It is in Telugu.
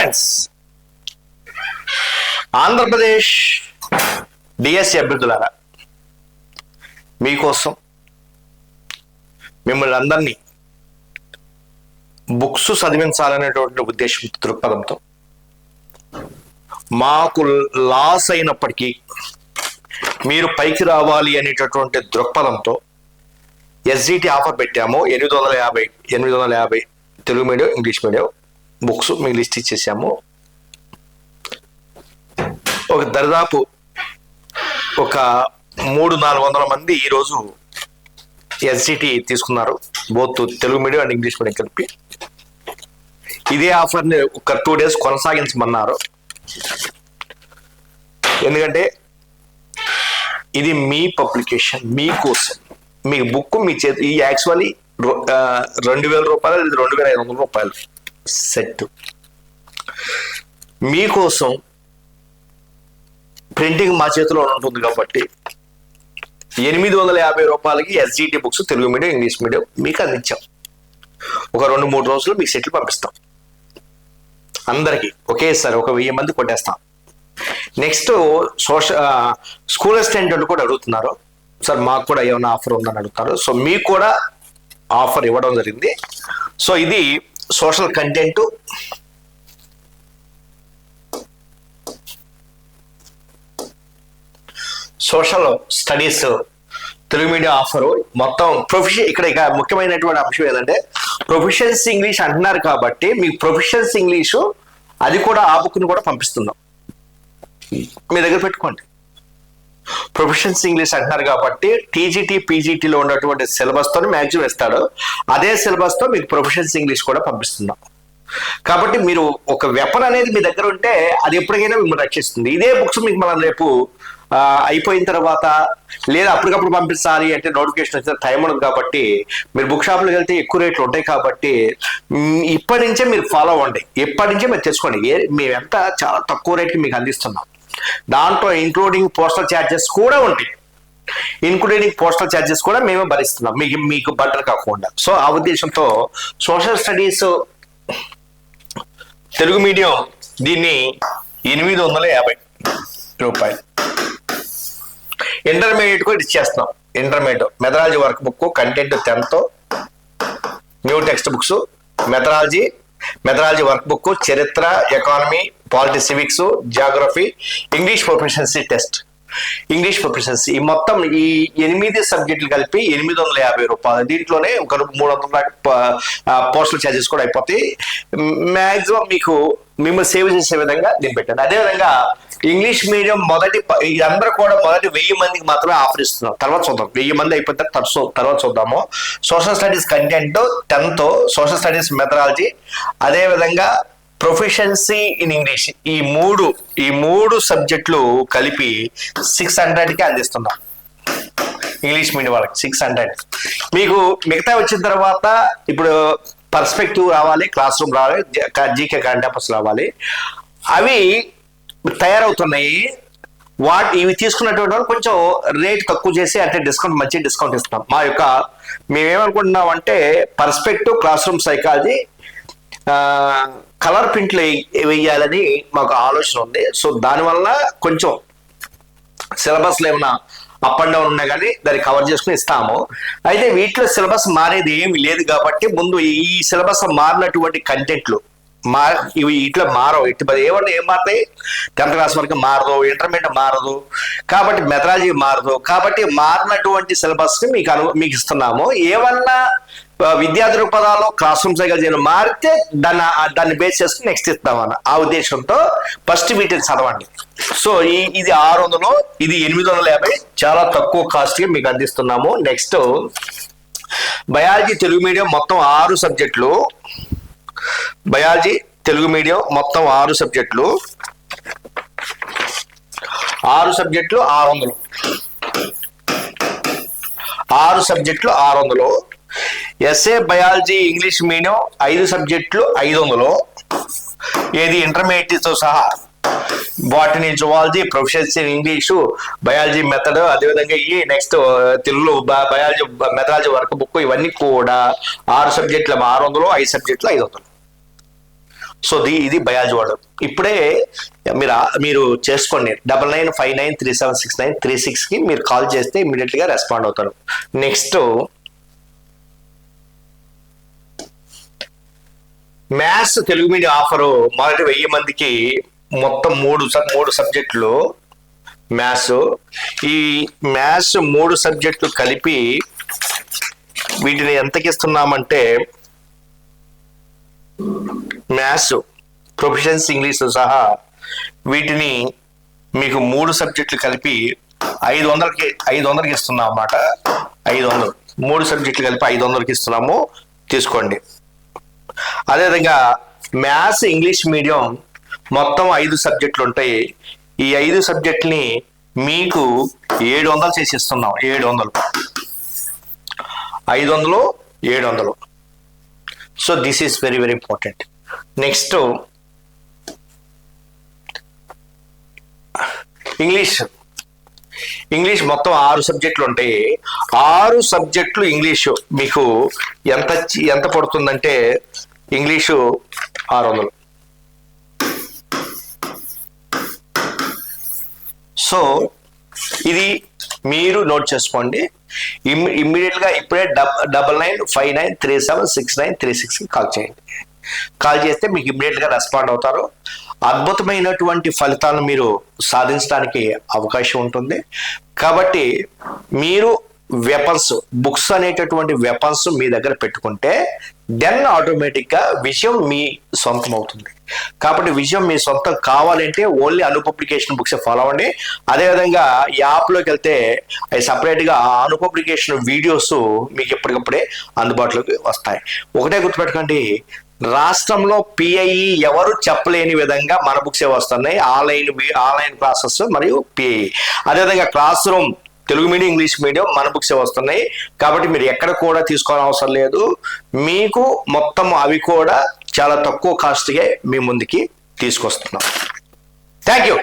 ఫ్రెండ్స్ ఆంధ్రప్రదేశ్ డిఎస్సి అభ్యర్థులారా మీకోసం మిమ్మల్ని అందరినీ బుక్స్ చదివించాలనేటువంటి ఉద్దేశం దృక్పథంతో మాకు లాస్ అయినప్పటికీ మీరు పైకి రావాలి అనేటటువంటి దృక్పథంతో ఎస్జిటి ఆఫర్ పెట్టాము. ఎనిమిది వందల యాభై ఎనిమిది వందల యాభై Telugu medium English medium. Books మీకు లిస్ట్ ఇచ్చేసాము. ఒక దరిదాపు ఒక మూడు నాలుగు వందల మంది ఈరోజు ఎస్జిటి తీసుకున్నారు. Both Telugu medium and English medium కలిపి. ఇదే ఆఫర్ని ఒక టూ డేస్ కొనసాగించమన్నారు. ఎందుకంటే ఇది మీ పబ్లికేషన్ మీ కోసం. మీ బుక్ మీ చేతి ఈ యాక్చువల్లీ రెండు వేల రూపాయలు ఇది రెండు వేల ఐదు వందల రూపాయలు. సెట్. మీకోసం ప్రింటింగ్ మా చేతిలో ఉంటుంది కాబట్టి ఎనిమిది వందల యాభై రూపాయలకి SGT books Telugu medium English medium మీకు అందించాం. ఒక రెండు మూడు రోజులు మీకు సెట్లు పంపిస్తాం. అందరికీ ఒకేసారి ఒక వెయ్యి మంది కొట్టేస్తాం. నెక్స్ట్ సోషల్ స్కూల్ అసిస్టెంట్ కూడా అడుగుతున్నారు. సార్ మాకు కూడా ఏమైనా ఆఫర్ ఉందని అడుగుతారు. సో మీకు కూడా ఆఫర్ ఇవ్వడం జరిగింది. సో ఇది social content. Social studies Telugu medium offer. మొత్తం ప్రొఫెషన్ ఇక్కడ ఇక ముఖ్యమైనటువంటి అంశం ఏంటంటే ప్రొఫెషన్స్ ఇంగ్లీష్ అంటున్నారు కాబట్టి మీకు ప్రొఫెషన్స్ ఇంగ్లీషు అది కూడా ఆ బుక్ని కూడా పంపిస్తున్నాం. మీ దగ్గర పెట్టుకోండి. ప్రొఫెషన్స్ ఇంగ్లీష్ అంటున్నారు కాబట్టి టీజీటీ పీజీటీలో ఉన్నటువంటి సిలబస్తో మ్యాక్సిమం ఇస్తాడు అదే సిలబస్తో మీకు ప్రొఫెషన్స్ ఇంగ్లీష్ కూడా పంపిస్తున్నాం. కాబట్టి మీరు ఒక వెపన్ అనేది మీ దగ్గర ఉంటే అది ఎప్పటికైనా మిమ్మల్ని రక్షిస్తుంది. ఇదే బుక్స్ మీకు మనం రేపు అయిపోయిన తర్వాత లేదా అప్పటికప్పుడు పంపించాలి అంటే నోటిఫికేషన్ వచ్చిన టైం ఉండదు కాబట్టి మీరు బుక్ షాప్లోకి వెళ్తే ఎక్కువ రేట్లు ఉంటాయి కాబట్టి ఇప్పటి నుంచే మీరు ఫాలో అవ్వండి. ఎప్పటి నుంచే మీరు తెచ్చుకోండి ఏ మేము ఎంత చాలా తక్కువ రేట్కి మీకు అందిస్తున్నాం. దాంట్లో ఇంక్లూడింగ్ పోస్టల్ ఛార్జెస్ కూడా ఉంటాయి. ఇన్క్లూడింగ్ పోస్టల్ ఛార్జెస్ కూడా మేమే భరిస్తున్నాం. మీకు మీకు బట్టర్ కాకుండా. సో ఆ ఉద్దేశంతో సోషల్ స్టడీస్ తెలుగు మీడియం దీన్ని ఎనిమిది వందల యాభై రూపాయలు. ఇంటర్మీడియట్ కూడా ఇచ్చేస్తున్నాం intermediate methodology work book content tenth new text books methodology methodology work book చరిత్ర economy polity civics geography English proficiency test. English proficiency ఈ మొత్తం ఈ ఎనిమిది సబ్జెక్టులు కలిపి ఎనిమిది వందల యాభై రూపాయలు. దీంట్లోనే ఒక మూడు వందల పోస్టల్ ఛార్జెస్ కూడా అయిపోతాయి. మ్యాక్సిమం మీకు మిమ్మల్ని సేవ్ చేసే విధంగా దీన్ని పెట్టండి అదేవిధంగా ఇంగ్లీష్ మీడియం మొదటి అందరూ కూడా మొదటి వెయ్యి మందికి మాత్రమే ఆఫర్ ఇస్తున్నాం. తర్వాత చూద్దాం. వెయ్యి మంది అయిపోతే తర్వాత తర్వాత చూద్దాము. Social studies content tenth social studies methodology అదేవిధంగా ప్రొఫెషన్సీ ఇన్ ఇంగ్లీష్ ఈ మూడు ఈ మూడు సబ్జెక్టులు కలిపి సిక్స్ హండ్రెడ్కి అందిస్తున్నాం. ఇంగ్లీష్ మీడియం వాళ్ళకి సిక్స్ హండ్రెడ్ మీకు మిగతా వచ్చిన తర్వాత ఇప్పుడు పర్స్పెక్టివ్ రావాలి క్లాస్ రూమ్ రావాలి జీకే క్యాంపస్ రావాలి. అవి తయారవుతున్నాయి. వాటి ఇవి తీసుకున్నటువంటి వాళ్ళు కొంచెం రేట్ తక్కువ చేసి అంటే డిస్కౌంట్ మంచి డిస్కౌంట్ ఇస్తున్నాం. మా యొక్క మేమేమనుకుంటున్నాం అంటే perspective class room psychology colour ప్రింట్లు వేయాలని మాకు ఆలోచన ఉంది. సో దానివల్ల కొంచెం సిలబస్లో ఏమైనా అప్ అండ్ డౌన్ ఉన్నాయి కానీ దాన్ని కవర్ చేసుకుని ఇస్తాము. అయితే వీటిలో సిలబస్ మారేది ఏమి లేదు కాబట్టి ముందు ఈ సిలబస్ మారినటువంటి కంటెంట్లు మా ఇవి ఇట్లా మారవు. ఇటు ఏమన్నా ఏం మారుతాయి? టెన్త్ క్లాస్ వరకు మారదు ఇంటర్మీడియట్ మారదు కాబట్టి మెథడాలజీ మారదు. కాబట్టి మారినటువంటి సిలబస్కి మీకు అను మీకు ఇస్తున్నాము. ఏమన్నా విద్యా దృక్పథాలు క్లాస్ రూమ్ సైకిల్ చేయడం మారితే దాన్ని దాన్ని బేస్ చేసుకుని నెక్స్ట్ ఇస్తామన్న ఆ ఉద్దేశంతో ఫస్ట్ వీటిని చదవండి. సో ఈ ఇది ఆరు వందలు ఇది ఎనిమిది వందల యాభై చాలా తక్కువ కాస్ట్కి మీకు అందిస్తున్నాము. నెక్స్ట్ బయాలజీ తెలుగు మీడియం మొత్తం ఆరు సబ్జెక్టులు బయాలజీ తెలుగు మీడియం మొత్తం ఆరు సబ్జెక్టులు ఆరు సబ్జెక్టులు ఆరు వందలు. ఆరు సబ్జెక్టులు ఆరు వందలు. ఎస్ఏ బయాలజీ ఇంగ్లీష్ మీడియం ఐదు సబ్జెక్టులు ఐదు వందలు ఏది ఇంటర్మీడియట్తో సహా? Botany zoology professions in English biology method అదేవిధంగా ఈ నెక్స్ట్ తెలుగులో బయాలజీ మెథడాలజీ వర్క్ బుక్ ఇవన్నీ కూడా ఆరు సబ్జెక్టులు ఆరు వందలు ఐదు సబ్జెక్టులు ఐదు వందలు సో ది ఇది బయాలజీ వాడు ఇప్పుడే మీరు మీరు చేసుకోండి. Double nine five nine three seven six nine three సిక్స్కి మీరు కాల్ చేస్తే ఇమీడియట్గా రెస్పాండ్ అవుతారు. Next maths Telugu medium offer మొదటి వెయ్యి మందికి మొత్తం మూడు సబ్ మూడు సబ్జెక్టులు మ్యాథ్స్. ఈ మ్యాథ్స్ మూడు సబ్జెక్టులు కలిపి వీటిని ఎంతకి ఇస్తున్నామంటే మ్యాథ్స్ ప్రొఫెషన్స్ ఇంగ్లీష్ సహా వీటిని మీకు మూడు సబ్జెక్టులు కలిపి ఐదు వందలకి ఐదు వందలకి ఇస్తున్నాం అన్నమాట. ఐదు వందలు. మూడు సబ్జెక్టులు కలిపి ఐదు వందలకి ఇస్తున్నాము. తీసుకోండి. అదేవిధంగా మ్యాథ్స్ ఇంగ్లీష్ మీడియం మొత్తం ఐదు సబ్జెక్టులు ఉంటాయి. ఈ ఐదు సబ్జెక్టుని మీకు ఏడు వందలు చేసి ఇస్తున్నాం. ఏడు వందలు. ఐదు వందలు ఏడు వందలు. So this is very very important next English English మొత్తం ఆరు సబ్జెక్టులు ఉంటాయి. ఆరు సబ్జెక్టులు ఇంగ్లీషు. మీకు ఎంత చి- ఎంత పడుతుందంటే ఇంగ్లీషు ఆరు వందలు. సో ఇది మీరు నోట్ చేసుకోండి. ఇమ్ ఇమ్మీడియట్గా ఇప్పుడే dub double nine five nine three seven six nine three సిక్స్కి కాల్ చేయండి. కాల్ చేస్తే మీకు ఇమ్మీడియట్గా రెస్పాండ్ అవుతారు. అద్భుతమైనటువంటి ఫలితాలను మీరు సాధించడానికి అవకాశం ఉంటుంది. కాబట్టి మీరు వెపన్స్ బుక్స్ అనేటటువంటి వెపన్స్ మీ దగ్గర పెట్టుకుంటే దెన్ ఆటోమేటిక్గా విషయం మీ సొంతం అవుతుంది. కాబట్టి విషయం మీ సొంతం కావాలంటే only Anu publication books follow అవ్వండి. అదేవిధంగా ఈ యాప్లోకి వెళ్తే అవి సపరేట్గా అను పబ్లికేషన్ వీడియోస్ మీకు ఎప్పటికప్పుడే అందుబాటులోకి వస్తాయి. ఒకటే గుర్తుపెట్టుకోండి రాష్ట్రంలో పిఐఈ ఎవరు చెప్పలేని విధంగా మన బుక్సే వస్తున్నాయి. ఆన్లైన్ ఆన్లైన్ క్లాసెస్ మరియు పిఐఈ అదేవిధంగా class room Telugu medium English medium మన బుక్సే వస్తున్నాయి. కాబట్టి మీరు ఎక్కడ కూడా తీసుకోవాల్సిన అవసరం లేదు. మీకు మొత్తం అవి కూడా చాలా తక్కువ కాస్ట్గా మీ ముందుకి తీసుకొస్తున్నాం. Thank you